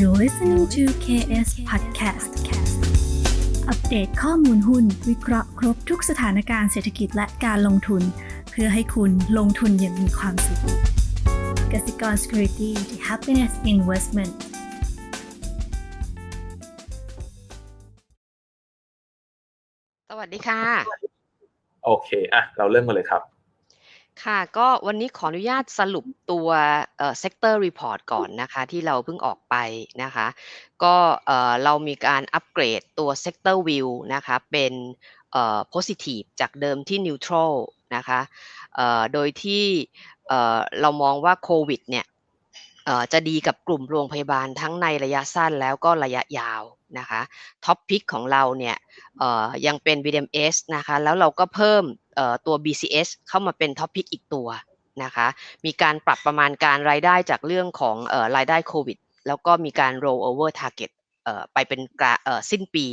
You're listening to KS Podcast อัปเดตข้อมูลหุ้น วิเคราะห์ครบทุกสถานการณ์เศรษฐกิจและการลงทุน เพื่อให้คุณลงทุนอย่างมีความสุขกสิกร Security The Happiness Investment สวัสดีค่ะ โอเค อะ เราเริ่มกันเลยครับ ค่ะ ก็วันนี้ขออนุญาตสรุปตัวเอ่อ sector report ก่อนนะคะ ที่เราเพิ่งออกไปนะคะ ก็เอ่อเรามีการอัปเกรดตัว sector view นะคะ เป็นเอ่อ positive จากเดิมที่ neutral นะคะเอ่อโดยที่เอ่อเรามองว่าโควิดเนี่ย จะดีกับกลุ่มโรงพยาบาลทั้งในระยะสั้นแล้วก็ระยะยาวนะคะท็อปพิกของเราเนี่ยยังเป็น BDMs นะคะแล้วเราก็เพิ่มตัว BCS เข้ามาเป็นท็อปพิกอีกตัวนะคะมีการปรับประมาณการรายได้จากเรื่องของรายได้โควิด แล้วก็มีการ roll over target ไปเป็นสิ้นปี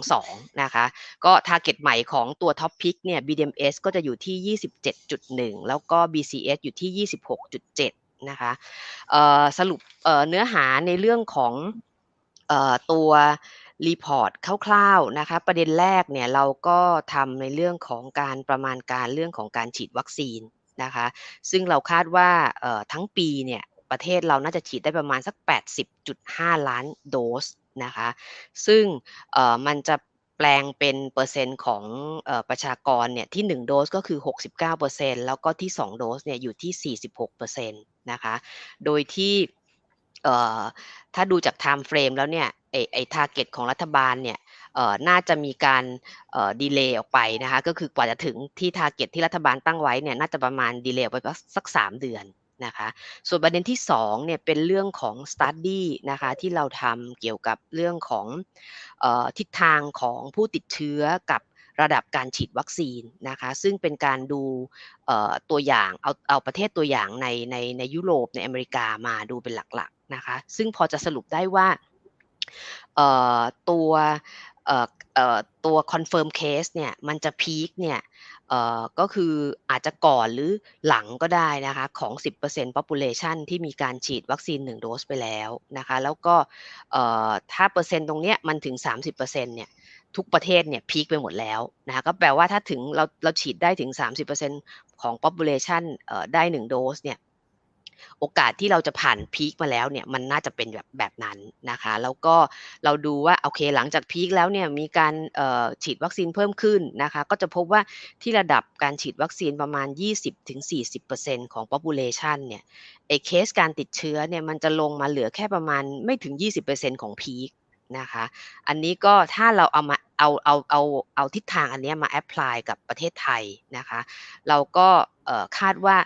22 นะคะ ก็ target ใหม่ของตัว top pick เนี่ย BDMs ก็จะอยู่ที่ 27.1 แล้วก็ BCS อยู่ที่ 26.7 นะคะสรุปเนื้อหาในเรื่องของตัวรีพอร์ตคร่าวๆนะคะประเด็นแรกเนี่ยเราก็ทำในเรื่องของการประมาณการเรื่องของการฉีดวัคซีนนะคะซึ่งเราคาดว่าทั้งปีเนี่ยประเทศเราน่าจะฉีดได้ประมาณสัก 80.5 ล้านโดสนะคะซึ่งมันจะแปลงเป็นเปอร์เซ็นต์ของอประชากรเนี่ยที่ 1 โดสก็คือ 69%แล้วก็ที่ 2 โดสเนี่ยอยู่ที่ 46%น นะคะ โดยที่ถ้าดูจาก time frame แล้วเนี่ยไอไอ target ของรัฐบาลเนี่ยน่าจะมีการดีเลย์ออกไปนะคะ ก็คือกว่าจะถึงที่ target ที่รัฐบาลตั้งไว้เนี่ยน่าจะประมาณดีเลย์ไปสัก 3 เดือนนะคะ ส่วนประเด็นที่2เนี่ยเป็นเรื่องของ study นะคะที่เราทำเกี่ยวกับเรื่องของออทิศทางของผู้ติดเชื้อกับ ระดับการฉีดวัคซีนนะคะซึ่งเป็นการดูตัวอย่างเอาเอาประเทศตัวอย่างในในในยุโรปในอเมริกามาดูเป็นหลักๆนะคะซึ่งพอจะสรุปได้ว่าตัว ตัว confirm case เนี่ยมันจะพีคเนี่ยก็คืออาจจะก่อนหรือหลังก็ได้นะคะของ 10% population ที่มีการฉีดวัคซีน 1 โดสไปแล้วนะคะแล้วก็ถ้าเปอร์เซ็นต์ตรงเนี้ยมันถึง 30%เนี่ยทุกประเทศเนี่ยพีคไปหมดแล้วนะคะก็แปลว่าถ้าถึงเราเราฉีดได้ถึง 30%ของ population ได้ 1 โดสเนี่ย โอกาสที่เราจะผ่านพีคมาแล้วเนี่ยมันน่าจะเป็นแบบแบบนั้นนะคะ แล้วก็เราดูว่าโอเคหลังจากพีคแล้วเนี่ยมีการฉีดวัคซีนเพิ่มขึ้นนะคะ ก็จะพบว่าที่ระดับการฉีดวัคซีนประมาณ 20-40%ของ population เนี่ยไอเคสการติดเชื้อเนี่ยมันจะลงมาเหลือแค่ประมาณไม่ถึง 20%ของพีคนะคะ อันนี้ก็ถ้าเราเอามาเอาเอาเอาเอาทิศทางอันนี้มาแอพพลายกับประเทศไทยนะคะ เราก็คาดว่า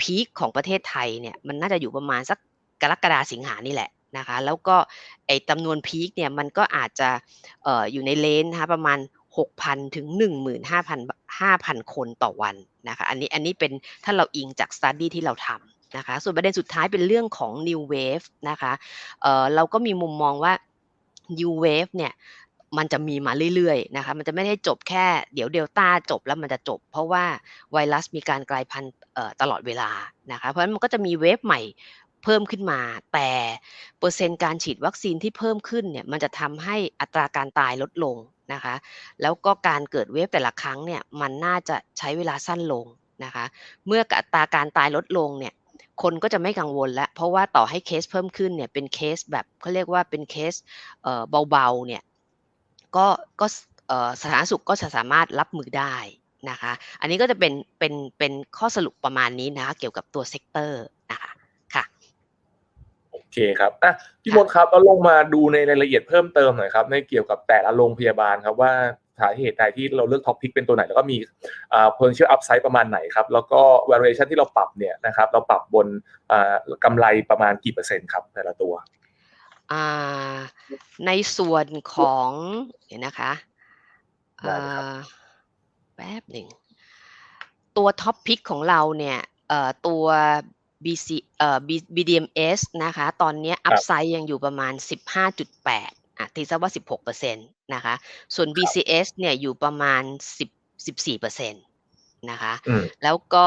พีคของประเทศไทยเนี่ยมันน่าจะอยู่ประมาณสักกรกฎาสิงหานี่แหละนะคะแล้วก็ไอ้จำนวนพีคเนี่ยมันก็อาจจะอออยู่ในเลนนะคะประมาณ 6,000 ถึง 15,000 5,000 คนต่อวันนะคะอันนี้อันนี้เป็นถ้าเราอิงจาก study ที่เราทำนะคะส่วนประเด็นสุดท้ายเป็นเรื่องของ new wave นะคะเเราก็มีมุมมองว่า new wave เนี่ย มันจะมีมาเรื่อยๆนะคะมันจะไม่ได้จบแค่เดี๋ยวเดลต้าจบแล้วมันจะจบ เพราะว่าไวรัสมีการกลายพันธุ์ตลอดเวลานะคะเพราะฉะนั้นมันก็จะมีเวฟใหม่เพิ่มขึ้นมา แต่เปอร์เซ็นต์การฉีดวัคซีนที่เพิ่มขึ้นเนี่ยมันจะทำให้อัตราการตายลดลงนะคะแล้วก็การเกิดเวฟแต่ละครั้งเนี่ยมันน่าจะใช้เวลาสั้นลงนะคะเมื่ออัตราการตายลดลงเนี่ยคนก็จะไม่กังวลแล้ว เพราะว่าต่อให้เคสเพิ่มขึ้นเนี่ยเป็นเคสแบบเขาเรียกว่าเป็นเคสเบาๆเนี่ย ก็ก็เอ่อสาธารณสุขก็จะสามารถรับมือได้นะคะ อันนี้ก็จะเป็นเป็นเป็นข้อสรุปประมาณนี้นะคะเกี่ยวกับตัวเซกเตอร์นะคะค่ะโอเคครับอะพี่มดครับเราลงมาดูในรายละเอียดเพิ่มเติมหน่อยครับ ในเกี่ยวกับแต่ละโรงพยาบาลครับว่าสาเหตุใดที่เราเลือกท็อปพิกเป็นตัวไหน แล้วก็มีอ่า potential upside ประมาณไหนครับ แล้วก็ valuation ที่เราปรับเนี่ยนะครับเราปรับบนอ่ากำไรประมาณกี่เปอร์เซ็นต์ครับแต่ละตัวอ่า ในส่วนของเดี๋ยวนะคะได้เลยครับอ่าแป๊บหนึ่ง ตัวท็อปพิกของเราเนี่ยเอ่อตัว BC เอ่อ B- BDMs นะคะ ตอนเนี้อัพไซด์ยังอยู่ประมาณ 15.8อะตีซะว่า 16%นะคะ ส่วน BCS เนี่ยอยู่ประมาณ 10 14%นะคะอืมแล้วก็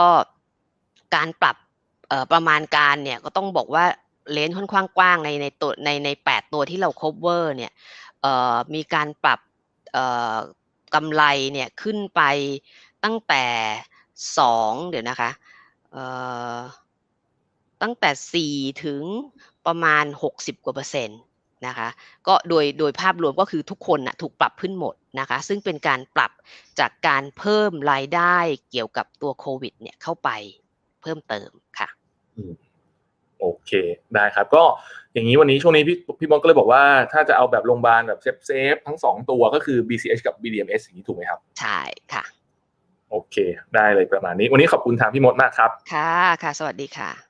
การปรับเอ่อประมาณการเนี่ยก็ต้องบอกว่า เลนส์ค่อนข้างกว้างในในตัวในในแปดตัวที่เรา cover เนี่ยเอ่อมีการปรับเอ่อกำไรเนี่ยขึ้นไปตั้งแต่สองเดี๋ยวนะคะเอ่อตั้งแต่สี่ถึงประมาณหกสิบกว่าเปอร์เซ็นต์นะคะ ก็โดยโดยภาพรวมก็คือทุกคนนะถูกปรับขึ้นหมดนะคะ ซึ่งเป็นการปรับจากการเพิ่มรายได้เกี่ยวกับตัวโควิดเนี่ยเข้าไปเพิ่มเติมค่ะ โอเคได้ครับ ก็อย่างนี้วันนี้ช่วงนี้พี่พี่มดก็เลยบอกว่าถ้าจะเอาแบบโรงพยาบาลแบบเซฟเซฟทั้งสองตัวก็คือ BCH กับ BDMs อย่างนี้ถูกไหมครับ ใช่ค่ะ โอเค ได้เลยประมาณนี้ วันนี้ขอบคุณทางพี่มดมากครับ ค่ะค่ะ สวัสดีค่ะ